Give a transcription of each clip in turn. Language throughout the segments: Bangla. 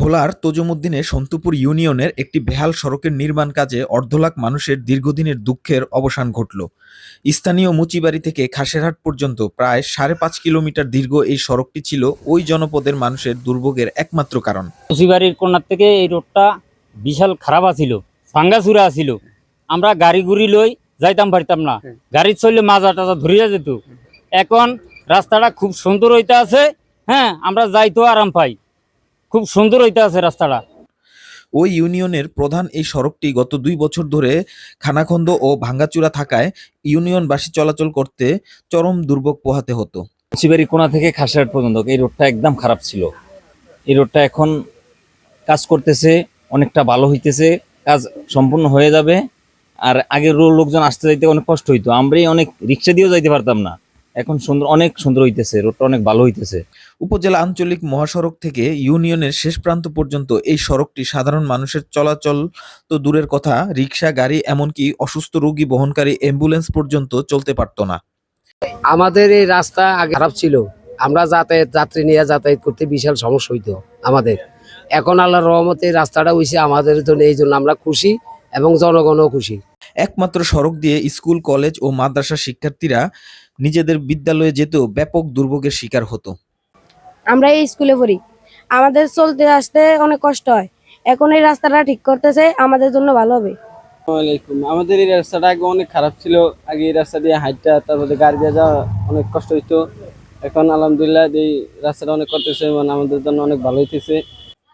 ভোলার তোজমুদ্দিনে সন্তুপুর ইউনিয়নের একটি বেহাল সড়কের নির্মাণ কাজে অর্ধলাখ মানুষের দীর্ঘদিনের দুঃখের অবসান ঘটল। স্থানীয় মুচিবাড়ি থেকে খাসেরহাট পর্যন্ত প্রায় সাড়ে পাঁচ কিলোমিটার দীর্ঘ এই সড়কটি ছিল ওই জনপদের মানুষের দুর্ভোগের একমাত্র কারণ। মুচিবাড়ির কোনার থেকে এই রোডটা বিশাল খারাপ আছিল ভাঙ্গাচুরা আছিল। আমরা গাড়ি গুড়ি লই যাইতাম পারতাম না। গাড়ি চললে মাজা টাজা ধরিয়া যেত। এখন রাস্তাটা খুব সুন্দর হইতে আছে হ্যাঁ আমরা যাইতেও আরাম পাই। খুব সুন্দর হইতে আছে রাস্তাটা। ওই ইউনিয়নের প্রধান এই সড়কটি গত দুই বছর ধরে খানাখন্দ ও ভাঙ্গাচুরা থাকায় ইউনিয়নবাসী চলাচল করতে চরম দুর্ভোগ পোহাতে হতো। মুচিবাড়ি কোনা থেকে খাসিরহাট পর্যন্ত এই রোডটা একদম খারাপ ছিল। এই রোডটা এখন কাজ করতেছে অনেকটা ভালো হইতেছে কাজ সম্পূর্ণ হয়ে যাবে। আর আগের লোকজন আসতে যাইতে অনেক কষ্ট হইতো। আমরাই অনেক রিক্সা দিয়েও যাইতে পারতাম না। এখন সুন্দর অনেক সুন্দর হইতেছে রোডটা অনেক ভালো হইতেছে। উপজেলা আঞ্চলিক মহাসড়ক থেকে ইউনিয়নের শেষ প্রান্ত পর্যন্ত এই সড়কটি সাধারণ মানুষের চলাচল তো দূরের কথা রিক্সা গাড়ি এমনকি অসুস্থ রোগী বহনকারী অ্যাম্বুলেন্স পর্যন্ত চলতে পারত না। আমাদের এই রাস্তা আগে খারাপ ছিল। আমরা যাতায়াত যাত্রী নিয়ে যাতায়াত করতে বিশাল সমস্যা হইতো আমাদের। এখন আল্লাহর রহমতে রাস্তাটা হয়েছে আমাদের জন্য এই জন্য আমরা খুশি এবং জনগণও খুশি। একমাত্র সড়ক দিয়ে স্কুল কলেজ ও মাদ্রাসা শিক্ষার্থীরা নিজেদের বিদ্যালয়ে যেতেও ব্যাপক দুর্ভোগের শিকার হতো। আমরা এই স্কুলে পড়ি। আমাদের চলতে আসতে অনেক কষ্ট হয়। এখন এই রাস্তাটা ঠিক করতেছে আমাদের জন্য ভালো হবে। আসসালামাইকুম আমাদের এই রাস্তাটা আগে অনেক খারাপ ছিল। আগে এই রাস্তা দিয়ে হাইটটা তারপরে গাড়ি দিয়ে যাওয়া অনেক কষ্ট হইতো। এখন আলহামদুলিল্লাহ এই রাস্তাটা অনেক করতেছে মানে আমাদের জন্য অনেক ভালো হইতেছে।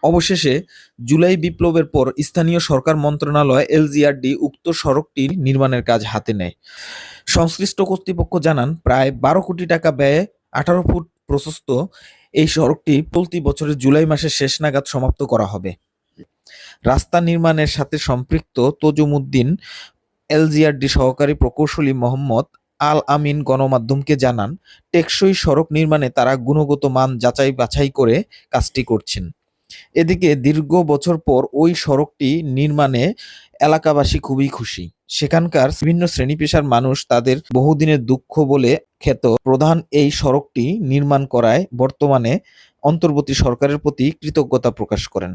অবশেষে জুলাই বিপ্লবের পর স্থানীয় সরকার মন্ত্রণালয়, এলজিআরডি উক্ত সড়কটির নির্মাণের কাজ হাতে নেয়। সংশ্লিষ্ট কর্তৃপক্ষ জানান, প্রায় বারো কোটি টাকা ব্যয়ে আঠারো ফুট প্রশস্ত এই সড়কটি চলতি বছরের জুলাই মাসের শেষ নাগাদ সমাপ্ত করা হবে। রাস্তা নির্মাণের সাথে সম্পৃক্ত তজুমুদ্দিন, এলজিআরডি সহকারী প্রকৌশলী মোহাম্মদ আল আমিন গণমাধ্যমকে জানান, টেকসই সড়ক নির্মাণে তারা গুণগত মান যাচাই বাছাই করে কাজটি করছেন। এদিকে দীর্ঘ বছর পর ওই সড়কটি নির্মাণে এলাকাবাসী খুবই খুশি। সেখানকার বিভিন্ন শ্রেণি পেশার মানুষ তাদের বহুদিনের দুঃখ বলে খ্যাত। প্রধান এই সড়কটি নির্মাণ করায় বর্তমানে অন্তর্বর্তী সরকারের প্রতি কৃতজ্ঞতা প্রকাশ করেন।